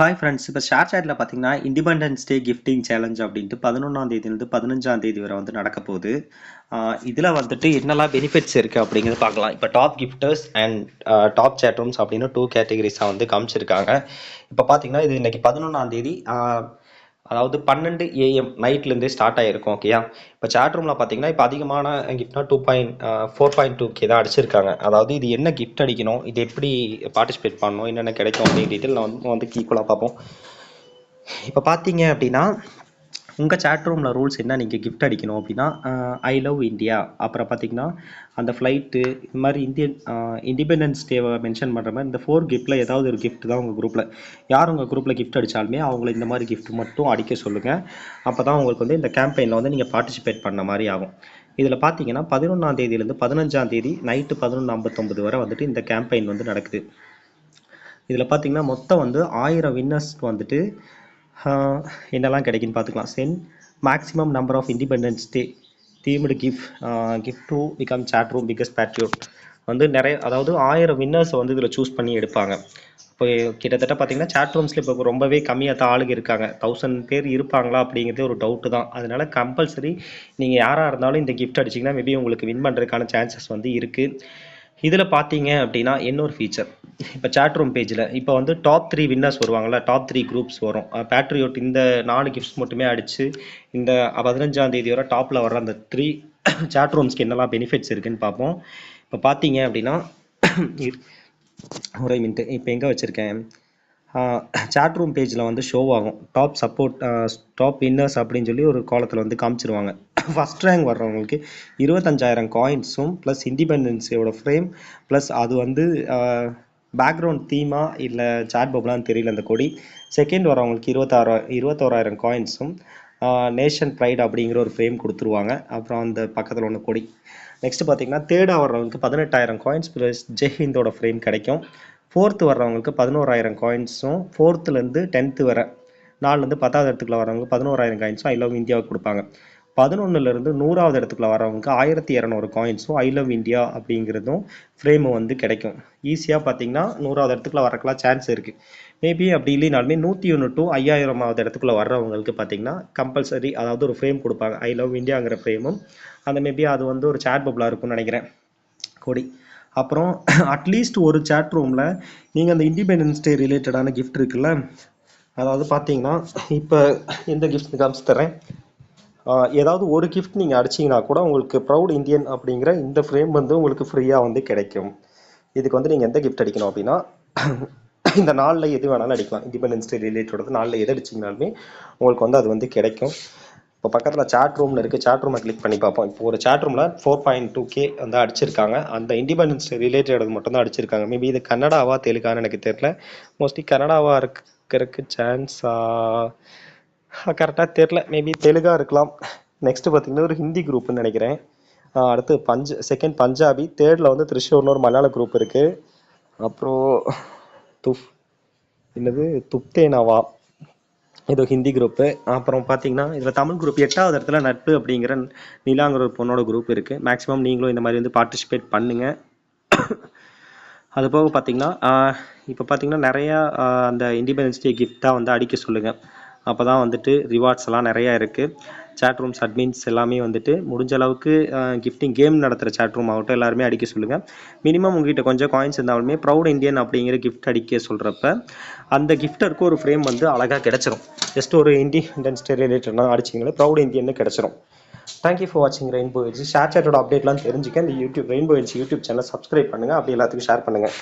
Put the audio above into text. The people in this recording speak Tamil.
ஹாய் ஃப்ரெண்ட்ஸ் இப்போ ஷேர் சேட்டில் பார்த்தீங்கன்னா இண்டிபெண்டன்ஸ் டே கிஃப்டிங் சேலஞ்ச் அப்படின்ட்டு பதினொன்றாம் தேதியிலிருந்து பதினஞ்சாம் தேதி வரை வந்து நடக்க போகுது. இதில் வந்துட்டு என்னெல்லாம் பெனிஃபிட்ஸ் இருக்குது அப்படிங்கிறது பார்க்கலாம். இப்போ top gifters and top chat rooms அப்படின்னு டூ கேட்டகரிஸாக வந்து காமிச்சிருக்காங்க. இப்போ பார்த்தீங்கன்னா இது இன்றைக்கி பதினொன்றாம் தேதி. அதாவது பன்னெண்டு ஏஎம் நைட்லேருந்தே ஸ்டார்ட் ஆகிருக்கும் ஓகேயா இப்போ சேட் ரூமில் பார்த்தீங்கன்னா இப்போ அதிகமான கிஃப்ட்னா two point four point two K தான் அடிச்சிருக்காங்க. அதாவது இது என்ன கிஃப்ட் அடிக்கணும் இது எப்படி பார்ட்டிசிபேட் பண்ணணும் என்னென்ன கிடைக்கும் அப்படின்ற இதில் நான் வந்து வந்து ஈக்குவலாக பார்ப்போம். இப்போ பார்த்தீங்க அப்படின்னா உங்கள் சேட் ரூமில் ரூல்ஸ் என்ன? நீங்கள் கிஃப்ட் அடிக்கணும் அப்படின்னா ஐ லவ் இந்தியா அப்புறம் பார்த்தீங்கன்னா அந்த ஃப்ளைட்டு இந்த மாதிரி இந்தியன் இண்டிபெண்டன்ஸ் டேவை மென்ஷன் பண்ணுற மாதிரி இந்த ஃபோர் கிஃப்ட்டில் ஏதாவது ஒரு கிஃப்ட் தான் உங்கள் குரூப்பில் யார் உங்கள் குரூப்பில் கிஃப்ட் அடித்தாலுமே அவங்கள இந்த மாதிரி கிஃப்ட் மட்டும் அடிக்க சொல்லுங்கள் அப்போ தான் உங்களுக்கு வந்து இந்த கேம்பெயினில் வந்து நீங்கள் பார்ட்டிசிபேட் பண்ண மாதிரி ஆகும். இதில் பார்த்தீங்கன்னா பதினொன்றாம் தேதியிலேருந்து பதினஞ்சாம் தேதி நைட்டு பதினொன்று ஐம்பத்தொம்பது வரை வந்துட்டு இந்த கேம்பெயின் வந்து நடக்குது. இதில் பார்த்தீங்கன்னா மொத்தம் வந்து ஆயிரம் வின்னர்ஸ்க்கு வந்துட்டு என்னெல்லாம் கிடைக்குன்னு பார்த்துக்கலாம். Sen maximum number of Independence Day themed gift gift to become chat room biggest patriot வந்து நிறைய அதாவது ஆயிரம் வின்னர்ஸை வந்து இதில் சூஸ் பண்ணி எடுப்பாங்க. இப்போ கிட்டத்தட்ட பார்த்தீங்கன்னா சேட் ரூம்ஸில் இப்போ ரொம்பவே கம்மியாக தான் ஆளுங்க இருக்காங்க. தௌசண்ட் பேர் இருப்பாங்களா அப்படிங்கிறதே ஒரு டவுட்டு தான். அதனால கம்பல்சரி நீங்கள் யாராக இருந்தாலும் இந்த கிஃப்ட் அடிச்சிங்கன்னா மேபி உங்களுக்கு வின் பண்ணுறதுக்கான சான்சஸ் வந்து இருக்குது இதில் பார்த்தீங்க அப்படின்னா இன்னொரு ஃபீச்சர் இப்போ சாட் ரூம் பேஜில் இப்போ வந்து டாப் த்ரீ வின்னர்ஸ் வருவாங்கல்ல டாப் த்ரீ குரூப்ஸ் வரும். பேட்ரியோட் இந்த நாலு கிஃப்ட்ஸ் மட்டுமே அடித்து இந்த பதினஞ்சாம் தேதி வர டாப்பில் வர அந்த த்ரீ சேட் ரூம்ஸ்க்கு என்னெல்லாம் பெனிஃபிட்ஸ் இருக்குன்னு பார்ப்போம். இப்போ பார்த்தீங்க அப்படின்னா ஒரே மின்ட்டு இப்போ எங்கே வச்சுருக்கேன்? சாட் ரூம் பேஜில் வந்து ஷோ ஆகும். டாப் சப்போர்ட் டாப் வின்னர்ஸ் அப்படின்னு சொல்லி ஒரு காலத்தில் வந்து காமிச்சிருவாங்க. ஃபர்ஸ்ட் ரேங்க் வர்றவங்களுக்கு இருபத்தஞ்சாயிரம் காயின்ஸும் ப்ளஸ் இண்டிபெண்டன்ஸியோட ஃப்ரேம் ப்ளஸ் அது வந்து பேக்ரவுண்ட் தீமா இல்லை சாட் பப்ளான்னு தெரியல அந்த கொடி செகண்ட் வரவங்களுக்கு இருபத்தாறு இருபத்தோராயிரம் காயின்ஸும் நேஷன் ப்ரைட் அப்படிங்கிற ஒரு ஃப்ரேம் கொடுத்துருவாங்க. அப்புறம் அந்த பக்கத்தில் ஒன்று கொடி நெக்ஸ்ட் பார்த்தீங்கன்னா தேர்டாக வர்றவங்களுக்கு பதினெட்டாயிரம் காயின்ஸ் ப்ளஸ் ஜெஹிந்தோட ஃப்ரேம் கிடைக்கும். ஃபோர்த்து வர்றவங்களுக்கு பதினோராயிரம் காயின்ஸும் ஃபோர்த்துலேருந்து டென்த்து வரை நாலுலேருந்து பத்தாவது இடத்துக்குள்ள வரவங்க பதினோராயிரம் காயின்ஸும் ஐ லவ் இந்தியாவுக்கு கொடுப்பாங்க. பதினொன்னுலேருந்து நூறாவது இடத்துக்குள்ள வரவங்களுக்கு ஆயிரத்தி இரநூறு காயின்ஸும் ஐ லவ் இந்தியா அப்படிங்கிறதும் ஃப்ரேமு வந்து கிடைக்கும். ஈஸியாக பார்த்தீங்கன்னா நூறாவது இடத்துக்குள்ள வரக்கெல்லாம் சான்ஸ் இருக்குது மேபி அப்படி இல்லைனாலுமே நூற்றி ஒன்று டு ஐயாயிரமாவது இடத்துக்குள்ள வர்றவங்களுக்கு பார்த்தீங்கன்னா கம்பல்சரி அதாவது ஒரு ஃப்ரேம் கொடுப்பாங்க. ஐ லவ் இந்தியாங்கிற ஃப்ரேமும் அந்த மேபி அது வந்து ஒரு சேட் பபுளாக இருக்கும்னு நினைக்கிறேன். கொடி. அப்புறம் அட்லீஸ்ட் ஒரு சேட் ரூமில் நீங்கள் அந்த இண்டிபெண்டன்ஸ் டே ரிலேட்டடான கிஃப்ட் இருக்குல்ல அதாவது பார்த்தீங்கன்னா இப்போ எந்த கிஃப்ட் காமிச்சு தரேன் ஏதாவது ஒரு கிஃப்ட் நீங்கள் அடிச்சீங்கன்னா கூட உங்களுக்கு ப்ரௌட் இந்தியன் அப்படிங்கிற இந்த ஃப்ரேம் வந்து உங்களுக்கு ஃப்ரீயாக வந்து கிடைக்கும். இதுக்கு வந்து நீங்கள் எந்த கிஃப்ட் அடிக்கணும் அப்படின்னா இந்த நாளில் எது வேணாலும் அடிக்கலாம். இண்டிபெண்டன்ஸ் டே ரிலேட்டட் நாளில் எது அடிச்சிங்கனாலுமே உங்களுக்கு வந்து அது வந்து கிடைக்கும். இப்போ பக்கத்தில் சாட் ரூமில் இருக்குது சாட் ரூமை கிளிக் பண்ணி பார்ப்போம். இப்போ ஒரு சாட் ரூமில் ஃபோர் பாயிண்ட் டூ கே வந்து அடிச்சிருக்காங்க. அந்த இண்டிபெண்டன்ஸ் ரிலேட்டட் மட்டும் தான் அடிச்சிருக்காங்க. மேபி இது கன்னடாவா தெலுங்கான்னு எனக்கு தெரியல. மோஸ்ட்லி கன்னடாவாக இருக்கிறதுக்கு சான்ஸாக கரெக்டாக தெரில மேபி தெலுங்காக இருக்கலாம். நெக்ஸ்ட் பார்த்தீங்கன்னா ஒரு ஹிந்தி குரூப்னு நினைக்கிறேன். அடுத்து பஞ்ச செகண்ட் பஞ்சாபி தேர்டில் வந்து திருஷூர்னு ஒரு மலையாள குரூப் இருக்குது அப்புறம் துஃப் என்னது? துப்தேனாவா? இது ஹிந்தி குரூப்பு அப்புறம் பார்த்தீங்கன்னா இதில் தமிழ் குரூப் எட்டாவது இடத்துல நட்பு அப்படிங்கிற நிலாங்கிற ஒரு பொண்ணோட குரூப் இருக்குது மேக்ஸிமம் நீங்களும் இந்த மாதிரி வந்து பார்ட்டிசிபேட் பண்ணுங்கள் அது போக பார்த்தீங்கன்னா இப்போ பார்த்தீங்கன்னா நிறையா அந்த இண்டிபெண்டன்ஸ் டே கிஃப்டாக வந்து அடிக்க சொல்லுங்கள் அப்போ தான் வந்துட்டு ரிவார்ட்ஸ் எல்லாம் நிறையா இருக்குது சேட் ரூம்ஸ் அட்மின்ஸ் எல்லாமே வந்துட்டு முடிஞ்ச அளவுக்கு கிஃப்டிங் கேம் நடத்துகிற சேட் ரூம் ஆகட்டும் எல்லாருமே அடிக்க சொல்லுங்கள் மினிமம் உங்ககிட்ட கொஞ்சம் காயின்ஸ் இருந்தாலுமே ப்ரௌட் இந்தியன் அப்படிங்கிற கிஃப்ட் அடிக்க சொல்கிறப்ப அந்த கிஃப்டருக்கு ஒரு ஃப்ரேம் வந்து அழகாக கிடச்சிரும். ஜஸ்ட் ஒரு இண்டிபெண்டன்ஸ் டே ரிலேட்டட்லாம் அடிச்சிங்களே ப்ரௌட் இந்தியன்னு கிடச்சிரும். தேங்க்யூ ஃபார் வாட்சிங் ரெயின்போ எட்ஜி ஷேர் சேட்டோட அப்டேட்லாம் தெரிஞ்சுக்க. இந்த YouTube rainbow edgy YouTube channel subscribe பண்ணுங்கள் அப்படி எல்லாத்துக்கும் ஷேர் பண்ணுங்கள்